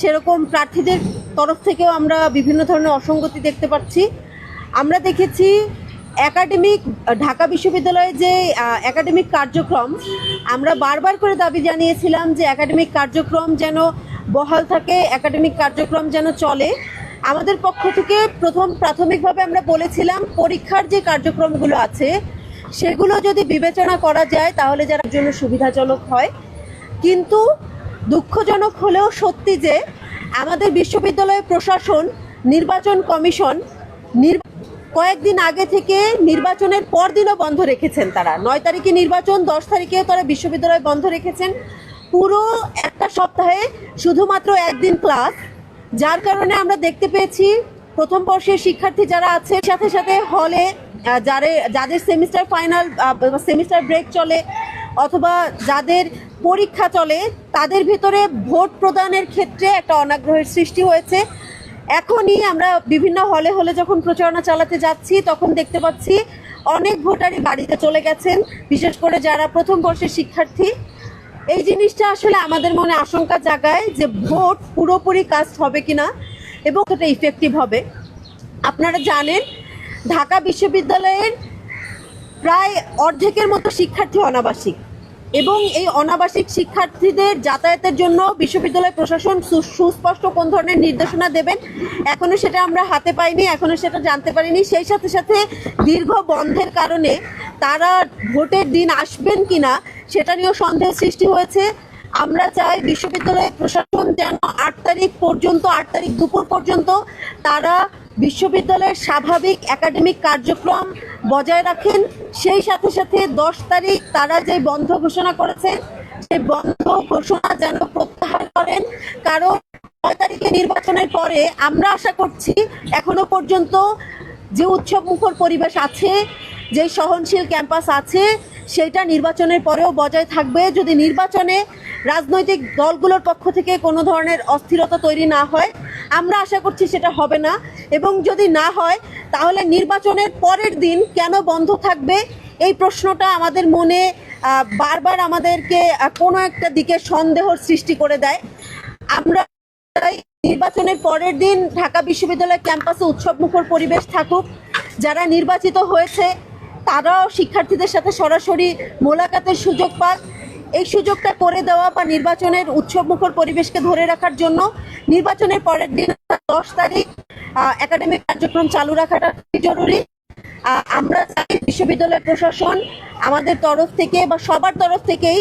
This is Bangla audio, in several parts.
সেরকম প্রার্থীদের তরফ থেকেও আমরা বিভিন্ন ধরনের অসঙ্গতি দেখতে পাচ্ছি। আমরা দেখেছি একাডেমিক, ঢাকা বিশ্ববিদ্যালয়ে যে একাডেমিক কার্যক্রম, আমরা বারবার করে দাবি জানিয়েছিলাম যে একাডেমিক কার্যক্রম যেন বহাল থাকে, একাডেমিক কার্যক্রম যেন চলে। আমাদের পক্ষ থেকে প্রথম প্রাথমিকভাবে আমরা বলেছিলাম, পরীক্ষার যে কার্যক্রমগুলো আছে, সেগুলো যদি বিবেচনা করা যায়, তাহলে যারা জন্য সুবিধাজনক হয়। কিন্তু দুঃখজনক হলেও সত্যি যে আমাদের বিশ্ববিদ্যালয় প্রশাসন, নির্বাচন কমিশন কয়েকদিন আগে থেকে নির্বাচনের পরদিনও বন্ধ রেখেছেন তারা। নয় তারিখে নির্বাচন, দশ তারিখেও তারা বিশ্ববিদ্যালয় বন্ধ রেখেছেন। পুরো একটা সপ্তাহে শুধুমাত্র একদিন ক্লাস, যার কারণে আমরা দেখতে পেয়েছি প্রথম বর্ষের শিক্ষার্থী যারা আছে, সাথে সাথে হলে যারে যাদের সেমিস্টার ফাইনাল সেমিস্টার ব্রেক চলে অথবা যাদের পরীক্ষা চলে, তাদের ভিতরে ভোট প্রদানের ক্ষেত্রে একটা অনাগ্রহের সৃষ্টি হয়েছে। এখনই আমরা বিভিন্ন হলে হলে যখন প্রচারণা চালাতে যাচ্ছি, তখন দেখতে পাচ্ছি অনেক ভোটারই বাড়িতে চলে গেছেন, বিশেষ করে যারা প্রথম বর্ষের শিক্ষার্থী। এই জিনিসটা আসলে আমাদের মনে আশঙ্কা জাগায় যে ভোট পুরোপুরি কাস্ট হবে কিনা এবং কতটা ইফেক্টিভ হবে। আপনারা জানেন, ঢাকা বিশ্ববিদ্যালয়ের প্রায় অর্ধেকের মতো শিক্ষার্থী অনাবাসিক। এবং এই অনাবাসিক শিক্ষার্থীদের যাতায়াতের জন্য বিশ্ববিদ্যালয় প্রশাসন সুস্পষ্ট কোন ধরনের নির্দেশনা দেবেন এখনও সেটা আমরা হাতে পাইনি এখনও সেটা জানতে পারিনি। সেই সাথে সাথে দীর্ঘ বন্ধের কারণে তারা ভোটের দিন আসবেন কিনা সেটা নিয়েও সন্দেহ সৃষ্টি হয়েছে। আমরা চাই বিশ্ববিদ্যালয় প্রশাসন যেন আট তারিখ পর্যন্ত, আট তারিখ দুপুর পর্যন্ত তারা বিশ্ববিদ্যালয়ের স্বাভাবিক একাডেমিক কার্যক্রম বজায় রাখেন। সেই সাথে সাথে দশ তারিখ তারা যে বন্ধ ঘোষণা করেছেন সেই বন্ধ ঘোষণা যেন প্রত্যাহার করেন। কারণ ছয় তারিখে নির্বাচনের পরে আমরা আশা করছি এখনও পর্যন্ত যে উৎসব মুখর পরিবেশ আছে, যে সহনশীল ক্যাম্পাস আছে সেটা নির্বাচনের পরেও বজায় থাকবে। যদি নির্বাচনে রাজনৈতিক দলগুলোর পক্ষ থেকে কোনো ধরনের অস্থিরতা তৈরি না হয়, আমরা আশা করছি সেটা হবে না। এবং যদি না হয়, তাহলে নির্বাচনের পরের দিন কেন বন্ধ থাকবে? এই প্রশ্নটা আমাদের মনে বারবার আমাদেরকে কোনো একটা দিকে সন্দেহর সৃষ্টি করে দেয়। আমরা নির্বাচনের পরের দিন ঢাকা বিশ্ববিদ্যালয় ক্যাম্পাসে উৎসবমুখর পরিবেশ থাকুক। যারা নির্বাচিত হয়েছে তারাও শিক্ষার্থীদের সাথে সরাসরি মোলাকাতের সুযোগ পাক। এই সুযোগটা করে দেওয়া বা নির্বাচনের উৎসবমুখর পরিবেশকে ধরে রাখার জন্য নির্বাচনের পরের দিন দশ তারিখ একাডেমিক কার্যক্রম চালু রাখাটা খুবই জরুরি। আমরা চাই বিশ্ববিদ্যালয় প্রশাসন আমাদের তরফ থেকে বা সবার তরফ থেকেই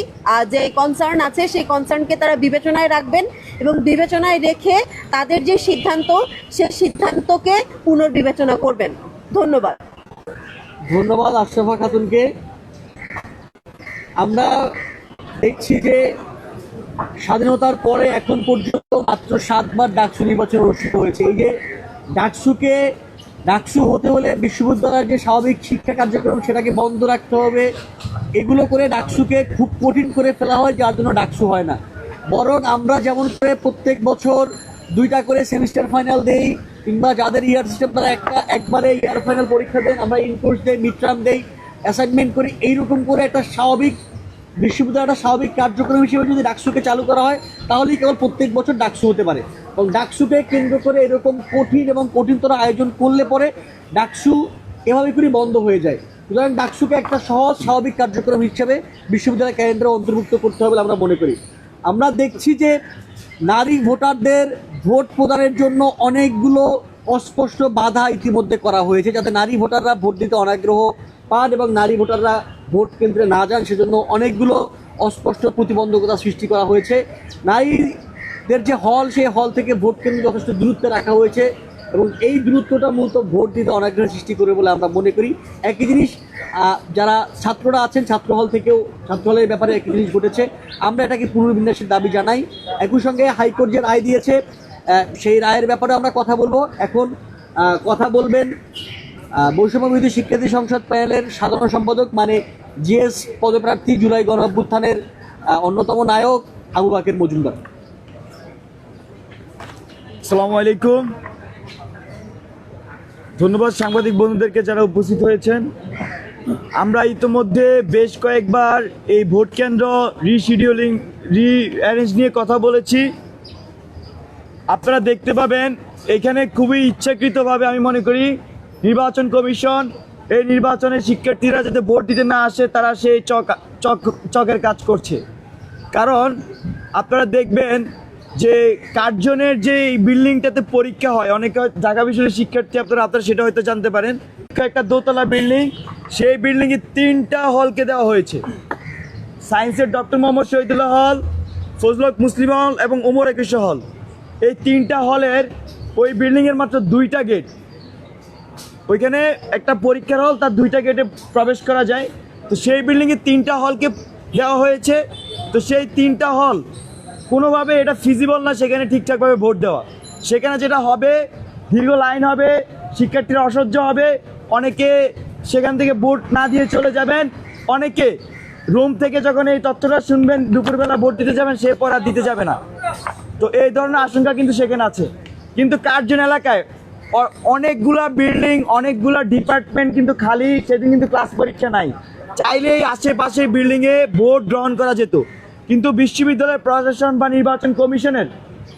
যে কনসার্ন আছে সেই কনসার্নকে তারা বিবেচনায় রাখবেন এবং বিবেচনায় রেখে তাদের যে সিদ্ধান্ত, সেই সিদ্ধান্তকে পুনর্বিবেচনা করবেন। ধন্যবাদ। ধন্যবাদ আশরাফা খাতুনকে। আমরা দেখছি যে স্বাধীনতার পরে এখন পর্যন্ত মাত্র সাতবার ডাকসু নির্বাচন অনুষ্ঠিত হয়েছে। এই যে ডাকসুকে, ডাকসু হতে হলে বিশ্ববিদ্যালয়ের যে স্বাভাবিক শিক্ষা কার্যক্রম, সেটাকে বন্ধ রাখতে হবে। এগুলো করে ডাকসুকে খুব কঠিন করে ফেলা হয়, যার জন্য ডাকসু হয় না। বরং আমরা যেমন করে প্রত্যেক বছর দুইটা করে সেমিস্টার ফাইনাল দেই কিংবা যাদের ইয়ার সিস্টেম তারা একটা, একবারে ইয়ার ফাইনাল পরীক্ষা দেন আমরা ইনকোর্স দেই মিড দেই অ্যাসাইনমেন্ট করি, এইরকম করে একটা স্বাভাবিক বিশ্ববিদ্যালয় একটা স্বাভাবিক কার্যক্রম হিসেবে যদি ডাকসুকে চালু করা হয়, তাহলেই কেবল প্রত্যেক বছর ডাকসু হতে পারে। এবং ডাকসুকে কেন্দ্র করে এরকম কঠিন এবং কঠিনতর আয়োজন করলে পরে ডাকসু এভাবে করে বন্ধ হয়ে যায়। সুতরাং ডাকসুকে একটা সহজ, স্বাভাবিক কার্যক্রম হিসেবে বিশ্ববিদ্যালয় ক্যালেন্ডারে অন্তর্ভুক্ত করতে হবে আমরা মনে করি। আমরা দেখছি যে নারী ভোটারদের ভোট প্রদানের জন্য অনেকগুলো অস্পষ্ট বাধা ইতিমধ্যে করা হয়েছে যাতে নারী ভোটাররা ভোট দিতে অনাগ্রহ পান এবং নারী ভোটাররা ভোট কেন্দ্রে না যান, সেজন্য অনেকগুলো অস্পষ্ট প্রতিবন্ধকতা সৃষ্টি করা হয়েছে। নারীদের যে হল, সেই হল থেকে ভোট কেন্দ্র যথেষ্ট দূরত্বে রাখা হয়েছে। এবং এই দূরত্বটা মূলত ভোট দিতে অনাগ্রহ সৃষ্টি করে বলে আমরা মনে করি। একই জিনিস যারা ছাত্ররা আছেন, ছাত্র হল থেকেও, ছাত্র হলের ব্যাপারে একই জিনিস ঘটেছে। আমরা এটাকে পুনর্বিন্যাসের দাবি জানাই। একই সঙ্গে হাইকোর্ট যে রায় দিয়েছে সেই রায়ের ব্যাপারে আমরা কথা বলব। এখন কথা বলবেন বৈষম্যবিধি শিক্ষার্থী সংসদ প্যানেলের সাধারণ সম্পাদক মানে জিএস পদপ্রার্থী জুলাই গণ অভ্যুত্থানের অন্যতম নায়ক আবু বাকের মজুমদার। আসসালামু আলাইকুম। ধন্যবাদ সাংবাদিক বন্ধুদেরকে যারা উপস্থিত হয়েছেন। আমরা ইতোমধ্যে বেশ কয়েকবার এই ভোট কেন্দ্র রিশিডিউলিং রি অ্যারেঞ্জ নিয়ে কথা বলেছি। আপনারা দেখতে পাবেন, এখানে খুবই ইচ্ছাকৃতভাবে আমি মনে করি নির্বাচন কমিশন এই নির্বাচনে শিক্ষার্থীরা যাতে ভোট দিতে না আসে, তারা সেই চক চক, চকের কাজ করছে। কারণ আপনারা দেখবেন যে কার্জনের যে বিল্ডিংটাতে পরীক্ষা হয়, অনেকে ঢাকা বিশ্ববিদ্যালয়ের শিক্ষার্থী আপনারা আপনারা সেটা হয়তো জানতে পারেন। একটা দোতলা বিল্ডিং, সেই বিল্ডিংয়ে তিনটা হলকে দেওয়া হয়েছে। সায়েন্সের ডক্টর মোহাম্মদ শহীদুল্লাহ হল ফজলক মুসলিম হল এবং ওমর একুশ হল। এই তিনটা হলের ওই বিল্ডিংয়ের মাত্র দুইটা গেট। ওইখানে একটা পরীক্ষার হল, তার দুইটা গেটে প্রবেশ করা যায়। তো সেই বিল্ডিংয়ে তিনটা হলকে দেওয়া হয়েছে। তো সেই তিনটা হল কোনোভাবে এটা ফিজিবল না, সেখানে ঠিকঠাকভাবে ভোট দেওয়া। সেখানে যেটা হবে, দীর্ঘ লাইন হবে, শিক্ষার্থীরা অসহ্য হবে, অনেকে সেখান থেকে ভোট না দিয়ে চলে যাবেন, অনেকে রুম থেকে যখন এই তথ্যটা শুনবেন, দুপুরবেলা ভোট দিতে যাবেন, সে পর আর দিতে যাবে না। তো এই ধরনের আশঙ্কা কিন্তু সেখানে আছে। কিন্তু কার্জন এলাকায়? অনেকগুলা বিল্ডিং অনেকগুলা ডিপার্টমেন্ট কিন্তু খালি, সেদিন কিন্তু ক্লাস পরীক্ষা নাই। চাইলেই আশেপাশে বিল্ডিংয়ে ভোট গ্রহণ করা যেত। কিন্তু বিশ্ববিদ্যালয় প্রশাসন বা নির্বাচন কমিশনের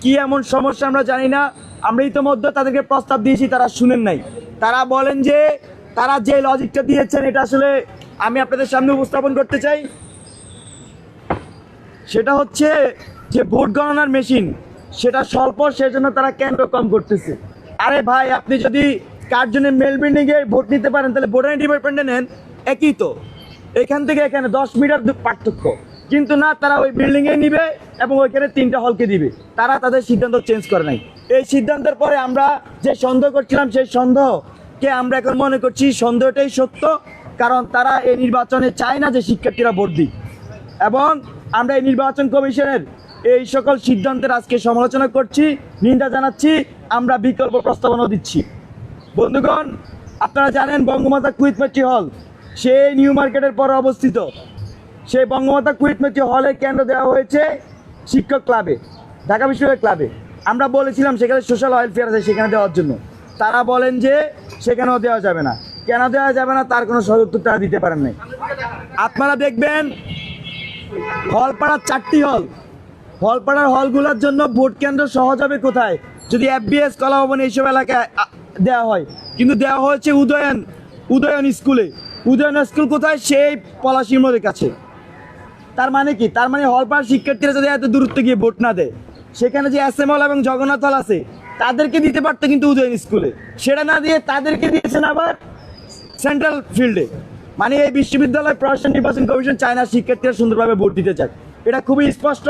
কি এমন সমস্যা আমরা জানি না। আমরা ইতিমধ্যে তাদেরকে প্রস্তাব দিয়েছি, তারা শুনেন নাই। তারা বলেন যে, তারা যে লজিকটা দিয়েছেন, এটা আসলে আমি আপনাদের সামনে উপস্থাপন করতে চাই। সেটা হচ্ছে যে ভোট গণনার মেশিন সেটা স্বল্প, সেজন্য তারা কেন্দ্র কম করতেছে। আরে ভাই, আপনি যদি কার্জনের মেল বিল্ডিংয়ে ভোট নিতে পারেন, তাহলে ভোটার ডিপার্টমেন্টে নেন। একই তো। এখান থেকে এখানে দশ মিটার পার্থক্য। কিন্তু না, তারা ওই বিল্ডিংয়ে নিবে এবং ওইখানে তিনটা হলকে দিবে। তারা তাদের সিদ্ধান্ত চেঞ্জ করে নাই। এই সিদ্ধান্তের পরে আমরা যে সন্দেহ করছিলাম, সেই সন্দেহকে আমরা এখন মনে করছি সন্দেহটাই সত্য, কারণ তারা এই নির্বাচনে চায় না যে শিক্ষার্থীরা ভোট দিক। এবং আমরা এই নির্বাচন কমিশনের এই সকল সিদ্ধান্তের আজকে সমালোচনা করছি, নিন্দা জানাচ্ছি, আমরা বিকল্প প্রস্তাবনা দিচ্ছি। বন্ধুগণ, আপনারা জানেন বঙ্গমাতা কুইতমেট্রি হল, সেই নিউ মার্কেটের পরে অবস্থিত। সেই বঙ্গমাতা কুইতমেট্রি হলে কেন্দ্র দেওয়া হয়েছে শিক্ষক ক্লাবে, ঢাকা বিশ্ববিদ্যালয় ক্লাবে। আমরা বলেছিলাম সেখানে সোশ্যাল ওয়েলফেয়ার আছে সেখানে দেওয়ার জন্য। তারা বলেন যে সেখানেও দেওয়া যাবে না। কেন দেওয়া যাবে না তার কোনো সদুত্তর তারা দিতে পারেন নাই। আপনারা দেখবেন হলপাড়ার চারটি হল। হলপাড়ার হলগুলোর জন্য ভোট কেন্দ্র সহজ হবে কোথায়? যদি এফবিএস কলা ভবন এইসব এলাকায় দেওয়া হয়। কিন্তু দেওয়া হয়েছে উদয়ন উদয়ন স্কুলে। উদয়ন স্কুল কোথায়? সেই পলাশির মধ্যে কাছে। তার মানে কি? তার মানে হলপাড়ার শিক্ষার্থীরা যদি এত দূরত্ব গিয়ে ভোট না দেয়, সেখানে যে এস এম হল এবং জগন্নাথ হল আছে, তাদেরকে দিতে পারতো কিন্তু উদয়ন স্কুলে। সেটা না দিয়ে তাদেরকে দিয়েছেন আবার সেন্ট্রাল ফিল্ডে। মানে এই বিশ্ববিদ্যালয় প্রশাসন নির্বাচন কমিশন চায়না শিক্ষার্থীরা সুন্দরভাবে ভোট দিতে চায় এটা খুবই স্পষ্ট,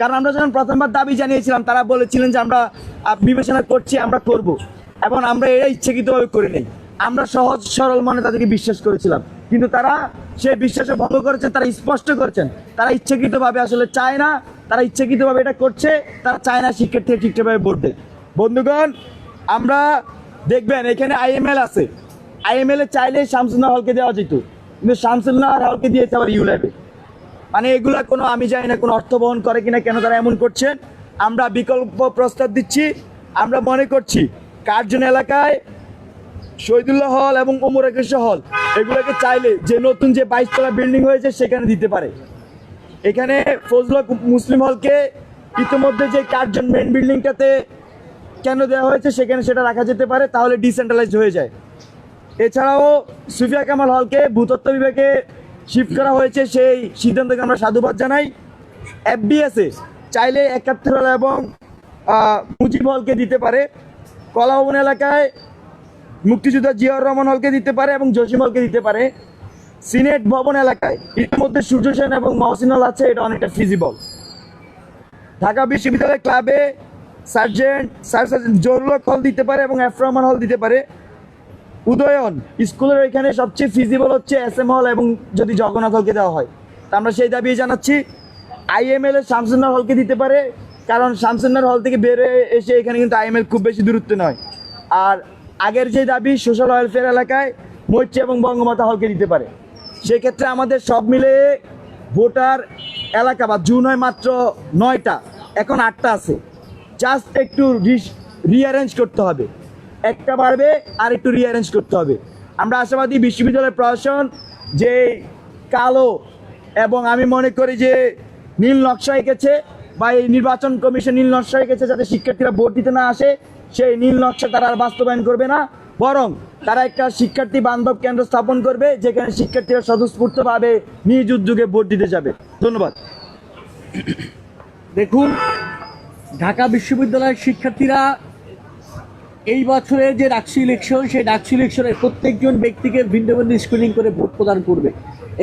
কারণ আমরা যখন প্রথমবার দাবি জানিয়েছিলাম, তারা বলেছিলেন যে আমরা বিবেচনা করছি, আমরা করব। এবং আমরা এটা ইচ্ছাকৃতভাবে করে নেই আমরা সহজ সরল মনে তাদেরকে বিশ্বাস করেছিলাম। কিন্তু তারা সে বিশ্বাসে ভঙ্গ করেছেন, তারা স্পষ্ট করছেন। তারা ইচ্ছাকৃতভাবে আসলে চায় না, তারা ইচ্ছাকৃতভাবে এটা করছে, তারা চায় না শিক্ষার্থীরা ঠিকঠাকভাবে ভোট দেয়। বন্ধুগণ, আমরা দেখবেন এখানে আইএমএল আছে। আইএমএল এ চাইলে শামসুন্নাহ হলকে দেওয়া যেত, কিন্তু শামসুন্নাহ হলকে দিয়েছে আবার ইউল্যাবে। মানে এগুলা কোনো, আমি জানি না, কোনো অর্থ বহন করে কিনা, কেন তারা এমন করছেন। আমরা বিকল্প প্রস্তাব দিচ্ছি। আমরা মনে করছি কার্জন এলাকায় শহীদুল্লাহ হল এবং ওমর হল এগুলোকে চাইলে যে নতুন যে বাইশতলা বিল্ডিং হয়েছে সেখানে দিতে পারে। এখানে ফজল মুসলিম হলকে ইতিমধ্যে যে কার্জন মেন বিল্ডিংটাতে কেন দেওয়া হয়েছে সেখানে সেটা রাখা যেতে পারে, তাহলে ডিসেন্ট্রালাইজ হয়ে যায়। এছাড়াও সুফিয়া কামাল হলকে ভূতত্ত্ব বিভাগে শিফট করা হয়েছে, সেই সিদ্ধান্তকে আমরা সাধুবাদ জানাই। এফবিএসে চাইলে একাত্তর এবং মুজিব হলকে দিতে পারে। কলা ভবন এলাকায় মুক্তিযোদ্ধা জিয়াউর রহমান হলকে দিতে পারে এবং জসিম হলকে দিতে পারে। সিনেট ভবন এলাকায় ইতিমধ্যে সূর্য সেন এবং মহসিন হল আছে, এটা অনেকটা ফিজিবল ঢাকা বিশ্ববিদ্যালয় ক্লাবে সার্জেন্ট সার সার্জেন্ট জরুল হল দিতে পারে এবং এফ রহমান হল দিতে পারে। উদয়ন, স্কুলের এখানে সবচেয়ে ফিজিবল হচ্ছে এস এম হল এবং যদি জগন্নাথ হলকে দেওয়া হয়। তা আমরা সেই দাবি জানাচ্ছি। আইএমএল এর শামসুন্নার হলকে দিতে পারে, কারণ শামসুন্নার হল থেকে বেরে এসে এখানে কিন্তু আইএমএল খুব বেশি দূরত্ব নয়। আর আগের যে দাবি সোশ্যাল ওয়েলফেয়ার এলাকায় মৈত্রী এবং বঙ্গমাতা হলকে দিতে পারে, সেক্ষেত্রে আমাদের সব মিলে ভোটার এলাকা বা জুন হয় মাত্র নয়টা, এখন আটটা আছে। জাস্ট একটু রিঅ্যারেঞ্জ করতে হবে। একটা বাড়বে, আর একটু রিঅ্যারেঞ্জ করতে হবে। আমরা আশাবাদী বিশ্ববিদ্যালয়ের প্রশাসন যে কালো এবং আমি মনে করি যে নীল নকশা এঁকেছে বা এই নির্বাচন কমিশন নীল নকশা রেখেছে যাতে শিক্ষার্থীরা ভোট দিতে না আসে সেই নীল নকশা তারা আর বাস্তবায়ন করবে না, বরং তারা একটা শিক্ষার্থী বান্ধব কেন্দ্র স্থাপন করবে, যেখানে শিক্ষার্থীরা স্বতঃস্ফূর্তভাবে নিজ উদ্যোগে ভোট দিতে যাবে। ধন্যবাদ। দেখুন, ঢাকা বিশ্ববিদ্যালয়ের শিক্ষার্থীরা এই বছরের যে ডাকসু ইলেকশন সেই ডাকসু ইলেকশনে প্রত্যেকজন ব্যক্তিকে ভিন্ন ভিন্ন স্ক্রিনিং করে ভোট প্রদান করবে।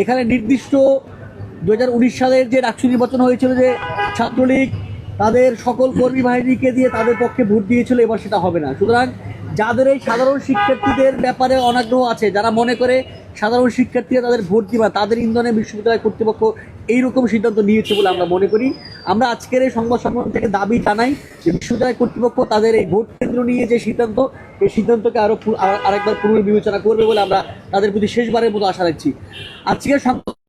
এখানে নির্দিষ্ট দু হাজার উনিশ সালের যে ডাকসু নির্বাচন হয়েছিল যে ছাত্রলীগ তাদের সকল কর্মী বাহিনীকে দিয়ে তাদের পক্ষে ভোট দিয়েছিল, এবার সেটা হবে না। সুতরাং যাদের এই সাধারণ শিক্ষার্থীদের ব্যাপারে অনাগ্রহ আছে, যারা মনে করে সাধারণ শিক্ষার্থীরা তাদের ভোট দিবা তাদের ইন্ধনে বিশ্ববিদ্যালয় কর্তৃপক্ষ এইরকম সিদ্ধান্ত নিয়েছে বলে আমরা মনে করি। আমরা আজকের এই সংবাদ সম্মেলন থেকে দাবি জানাই যে বিশ্ববিদ্যালয় কর্তৃপক্ষ তাদের এই ভোট কেন্দ্র নিয়ে যে সিদ্ধান্ত এই সিদ্ধান্তকে আরও আর- আরেকবার পুনর্বিবেচনা করবে বলে আমরা তাদের প্রতি শেষবারের মতো আশা রাখছি। আজকের সংবাদ